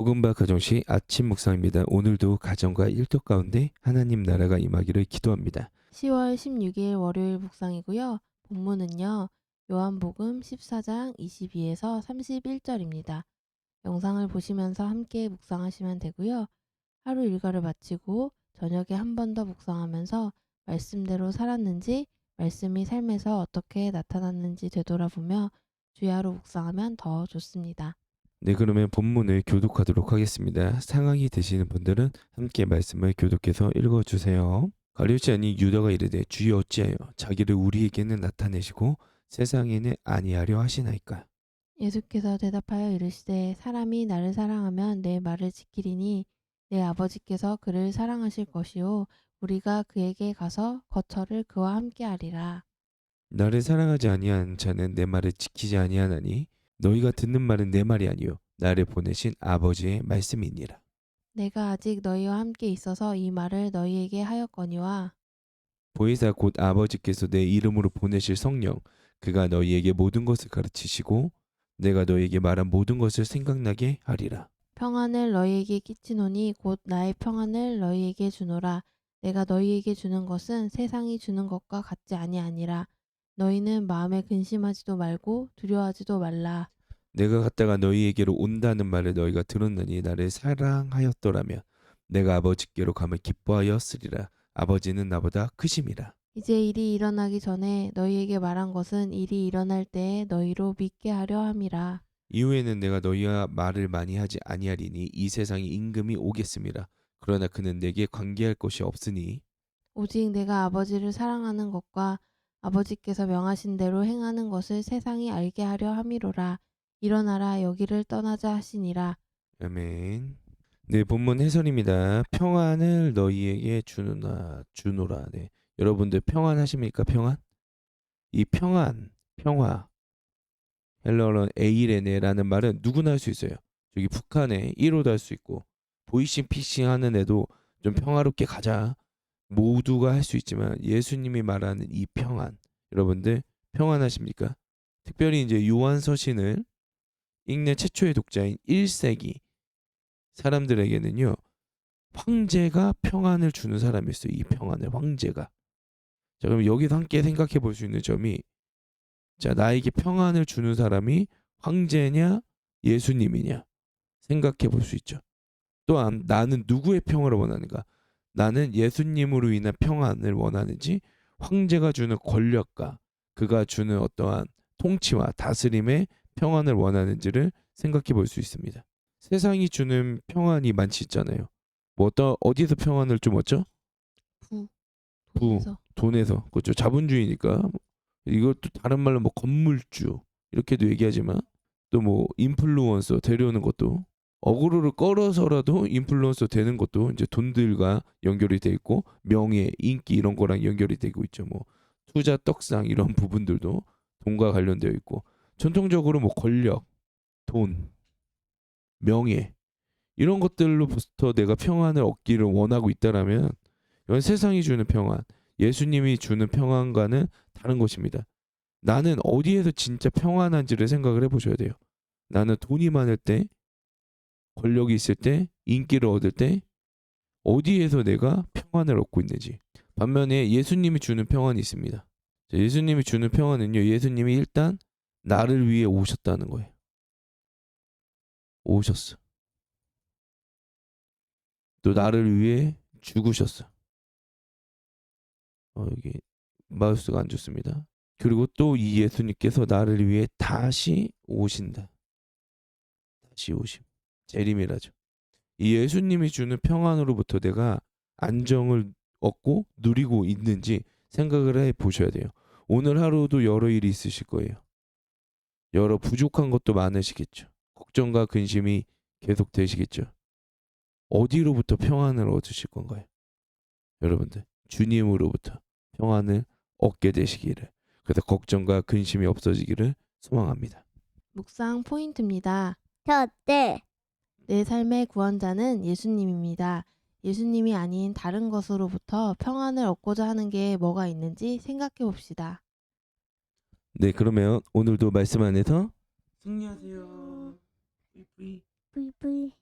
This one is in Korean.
복음바 가정시 아침 묵상입니다. 오늘도 가정과 일터 가운데 하나님 나라가 임하기를 기도합니다. 10월 16일 월요일 묵상이고요. 본문은요. 요한복음 14장 22에서 31절입니다. 영상을 보시면서 함께 묵상하시면 되고요. 하루 일과를 마치고 저녁에 한 번 더 묵상하면서 말씀대로 살았는지 말씀이 삶에서 어떻게 나타났는지 되돌아보며 주야로 묵상하면 더 좋습니다. 네, 그러면 본문을 교독하도록 하겠습니다. 상황이 되시는 분들은 함께 말씀을 교독해서 읽어주세요. 가려지 아니 유다가 이르되 주여 어찌하여 자기를 우리에게는 나타내시고 세상에는 아니하려 하시나이까. 예수께서 대답하여 이르시되 사람이 나를 사랑하면 내 말을 지키리니 내 아버지께서 그를 사랑하실 것이요 우리가 그에게 가서 거처를 그와 함께 하리라. 나를 사랑하지 아니한 자는 내 말을 지키지 아니하나니 너희가 듣는 말은 내 말이 아니요 나를 보내신 아버지의 말씀이니라. 내가 아직 너희와 함께 있어서 이 말을 너희에게 하였거니와 보혜사 곧 아버지께서 내 이름으로 보내실 성령 그가 너희에게 모든 것을 가르치시고 내가 너희에게 말한 모든 것을 생각나게 하리라. 평안을 너희에게 끼치노니 곧 나의 평안을 너희에게 주노라. 내가 너희에게 주는 것은 세상이 주는 것과 같지 아니하니라. 너희는 마음에 근심하지도 말고 두려워하지도 말라. 내가 갔다가 너희에게로 온다는 말을 너희가 들었느니 나를 사랑하였더라면 내가 아버지께로 가면 기뻐하였으리라. 아버지는 나보다 크심이라. 이제 일이 일어나기 전에 너희에게 말한 것은 일이 일어날 때에 너희로 믿게 하려 함이라. 이후에는 내가 너희와 말을 많이 하지 아니하리니 이 세상에 임금이 오겠음이라. 그러나 그는 내게 관계할 것이 없으니 오직 내가 아버지를 사랑하는 것과 아버지께서 명하신 대로 행하는 것을 세상이 알게 하려 함이로라. 일어나라 여기를 떠나자 하시니라. 아멘. 네, 본문 해설입니다. 평안을 너희에게 주노라, 주노라. 네. 여러분들 평안하십니까? 평안? 이 평안, 평화. 헬러는 에이레네라는 말은 누구나 할 수 있어요. 저기 북한에 1호도 할 수 있고 보이싱 피싱 하는 애도 좀 평화롭게 가자. 모두가 할 수 있지만 예수님이 말하는 이 평안. 여러분들 평안하십니까? 특별히 이제 요한 서신을 읽는 최초의 독자인 1세기 사람들에게는요. 황제가 평안을 주는 사람이었어요. 이 평안을 황제가. 자, 그럼 여기서 함께 생각해 볼 수 있는 점이 자, 나에게 평안을 주는 사람이 황제냐 예수님이냐 생각해 볼 수 있죠. 또한 나는 누구의 평화를 원하는가? 나는 예수님으로 인한 평안을 원하는지 황제가 주는 권력과 그가 주는 어떠한 통치와 다스림의 평안을 원하는지를 생각해 볼 수 있습니다. 세상이 주는 평안이 많지 있잖아요. 뭐 어떤 어디서 평안을 좀 얻죠? 부. 부. 돈에서. 돈에서 그렇죠. 자본주의니까 이것도 다른 말로 뭐 건물주 이렇게도 얘기하지만 또 뭐 인플루언서 데려오는 것도 어그로를 끌어서라도 인플루언서 되는 것도 이제 돈들과 연결이 돼 있고 명예, 인기 이런 거랑 연결이 되고 있죠. 뭐 투자 떡상 이런 부분들도 돈과 관련되어 있고 전통적으로 뭐 권력, 돈, 명예 이런 것들로부터 내가 평안을 얻기를 원하고 있다라면 이건 세상이 주는 평안, 예수님이 주는 평안과는 다른 것입니다. 나는 어디에서 진짜 평안한지를 생각을 해보셔야 돼요. 나는 돈이 많을 때, 권력이 있을 때, 인기를 얻을 때, 어디에서 내가 평안을 얻고 있는지. 반면에 예수님이 주는 평안이 있습니다. 자, 예수님이 주는 평안은요, 예수님이 일단 나를 위해 오셨다는 거예요. 오셨어. 또 나를 위해 죽으셨어. 어, 여기 마우스가 안 좋습니다. 그리고 또 이 예수님께서 나를 위해 다시 오신다. 다시 오심. 재림이라죠. 이 예수님이 주는 평안으로부터 내가 안정을 얻고 누리고 있는지 생각을 해 보셔야 돼요. 오늘 하루도 여러 일이 있으실 거예요. 여러 부족한 것도 많으시겠죠. 걱정과 근심이 계속 되시겠죠. 어디로부터 평안을 얻으실 건가요? 여러분들, 주님으로부터 평안을 얻게 되시기를. 그래서 걱정과 근심이 없어지기를 소망합니다. 묵상 포인트입니다. 첫째, 내 삶의 구원자는 예수님입니다. 예수님이 아닌 다른 것으로부터 평안을 얻고자 하는 게 뭐가 있는지 생각해 봅시다. 네, 그러면 오늘도 말씀 안에서 승리하세요. 뿌이 뿌이. 뿌이뿌이.